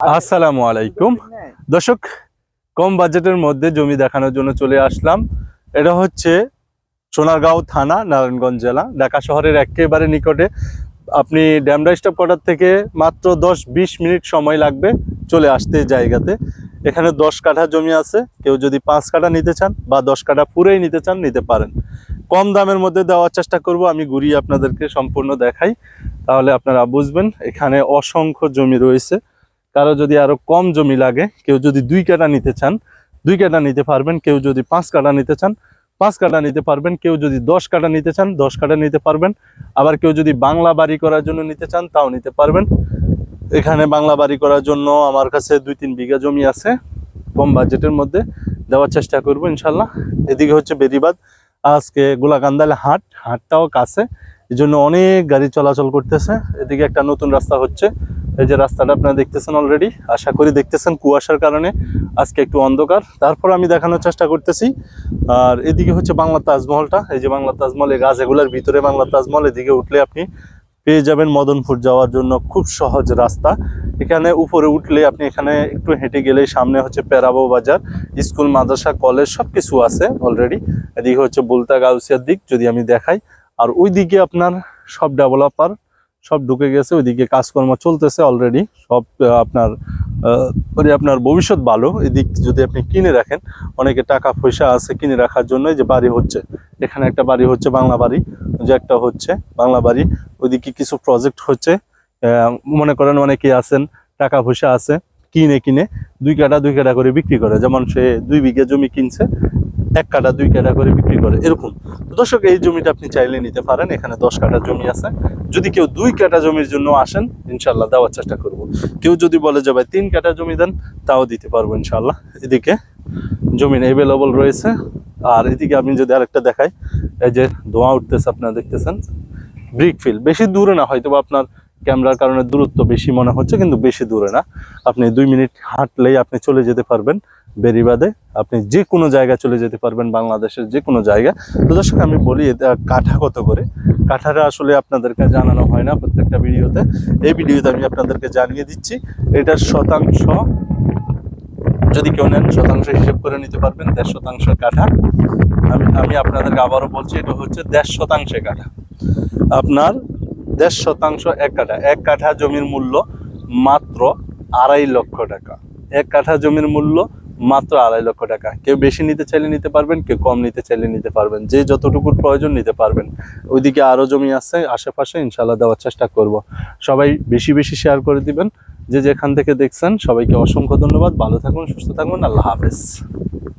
আসসালামু আলাইকুম। দর্শক, কম বাজেটের মধ্যে জমি দেখানোর জন্য চলে আসলাম। এটা হচ্ছে সোনারগাঁও থানা, নারায়ণগঞ্জ জেলা। ঢাকা শহরের একেবারে নিকটে। আপনি ড্যামরা স্টপ কোয়ার্টার থেকে মাত্র দশ বিশ মিনিট সময় লাগবে চলে আসতে জায়গাতে। এখানে দশ কাঠা জমি আছে। কেউ যদি পাঁচ কাঠা নিতে চান বা দশ কাঠা পুরেই নিতে চান, নিতে পারেন। কম দামের মধ্যে দেওয়ার চেষ্টা করব, আমি ঘুরিয়ে আপনাদেরকে সম্পূর্ণ দেখাই। তাহলে আপনারা বুঝবেন, এখানে অসংখ্য জমি রয়েছে। কারও যদি আরও কম জমি লাগে, কেউ যদি দুই কাটা নিতে চান, দুই কাটা নিতে পারবেন, কেউ যদি পাঁচ কাটা নিতে চান, পাঁচ কাটা নিতে পারবেন, কেউ যদি দশ কাটা নিতে চান, দশ কাটা নিতে পারবেন। আবার কেউ যদি বাংলা বাড়ি করার জন্য নিতে চান, তাও নিতে পারবেন। এখানে বাংলা বাড়ি করার জন্য আমার কাছে দুই তিন বিঘা জমি আছে। কম বাজেটের মধ্যে দেওয়ার চেষ্টা করব, ইনশাল্লাহ। এদিকে হচ্ছে বেরিবাদ আজকে গোলাকান্দালে হাট, হাটটাও কাছে। এই জন্য অনেক গাড়ি চলাচল করতেছে। এদিকে একটা নতুন রাস্তা হচ্ছে। এই যে রাস্তাটা আপনারা দেখতেছেন অলরেডি আশা করি দেখতেছেন কুয়াশার কারণে, আজকে একটু অন্ধকার। তারপর আমি দেখানোর চেষ্টা করতেছি। আর এদিকে হচ্ছে বাংলা তাজমহলটা, এই যে বাংলা তাজমহল, এই গাছগুলোর ভিতরে বাংলা তাজমহল, এদিকে উঠলে আপনি পেয়ে যাবেন মদনপুর যাওয়ার জন্য খুব সহজ রাস্তা। এখানে উপরে উঠলে আপনি এখানে একটু হেঁটে গেলে সামনে হচ্ছে পেরাবো বাজার, স্কুল, মাদ্রাসা, কলেজ সব কিছু আছে অলরেডি এদিকে হচ্ছে বুলতা গাউসিয়ার দিক যদি আমি দেখাই। আর ওই দিকে আপনার সব ডেভেলপার সব ঢুকে গেছে, ওইদিকে কাজকর্ম চলতেছে অলরেডি সব আপনার মানে আপনার ভবিষ্যৎ ভালো। এদিক যদি আপনি কিনে রাখেন, অনেকে টাকা পয়সা আছে কিনে রাখার জন্য যে বাড়ি হচ্ছে। এখানে একটা বাড়ি হচ্ছে বাংলা বাড়ি, যে একটা হচ্ছে বাংলা বাড়ি। ওইদিকে কিছু প্রজেক্ট হচ্ছে মনে করেন অনেকে আছেন, টাকা পয়সা আছে, কিনে কিনে দুই কাটা দুই কাটা করে বিক্রি করে। যেমন সে দুই বিঘা জমি কিনছে, এক কাটা দুই কাটা করে বিক্রি করে, এরকম। দর্শক, এই জমিটা আপনি চাইলে নিতে পারেন, এখানে দশ কাটা জমি আছে। যদি কেউ দুই কাটা জমির জন্য আসেন ইনশাল্লাহ দেওয়ার চেষ্টা করব। কেউ যদি বলে যে, ভাই, তিন কাটা জমি দেন, তাও দিতে পারব ইনশাল্লাহ এদিকে জমি অ্যাভেলেবল রয়েছে। আর এদিকে আমি যদি আরেকটা দেখাই, এই যে ধোঁয়া উঠতেছে, আপনারা দেখতেছেন। ব্রিক ফিল্ড বেশি দূরে না হয়তো আপনার ক্যামেরার কারণে দূরত্ব বেশি মনে হচ্ছে, কিন্তু বেশি দূরে না। আপনি দুই মিনিট হাঁটলেই আপনি চলে যেতে পারবেন বেরিবাদে। আপনি যে কোনো জায়গায় চলে যেতে পারবেন, বাংলাদেশের যে কোনো জায়গা তো দর্শক, আমি বলি কাঠা কত করে? কাঠাটা আসলে আপনাদেরকে জানানো হয় না প্রত্যেকটা ভিডিওতে। এই ভিডিওতে আমি আপনাদেরকে জানিয়ে দিচ্ছি, এটার শতাংশ যদি কেউ নেন, শতাংশ হিসেব করে নিতে পারবেন, দেড় শতাংশ কাঠা আমি আমি আপনাদেরকে আবারও বলছি, এটা হচ্ছে দেড় শতাংশে কাঠা আপনার দেড় শতাংশ এক কাঠা। এক কাঠা জমির মূল্য মাত্র আড়াই লক্ষ টাকা। এক কাঠা জমির মূল্য মাত্র আড়াই লক্ষ টাকা। কেউ বেশি নিতে চাইলে নিতে পারবেন, কেউ কম নিতে চাইলে নিতে পারবেন। যে যতটুকুর প্রয়োজন নিতে পারবেন। ওইদিকে আরও জমি আছে, আশেপাশে ইনশাল্লাহ দেওয়ার চেষ্টা করব। সবাই বেশি বেশি শেয়ার করে দিবেন। যে যেখান থেকে দেখছেন, সবাইকে অসংখ্য ধন্যবাদ। ভালো থাকুন, সুস্থ থাকুন। আল্লাহ হাফেজ।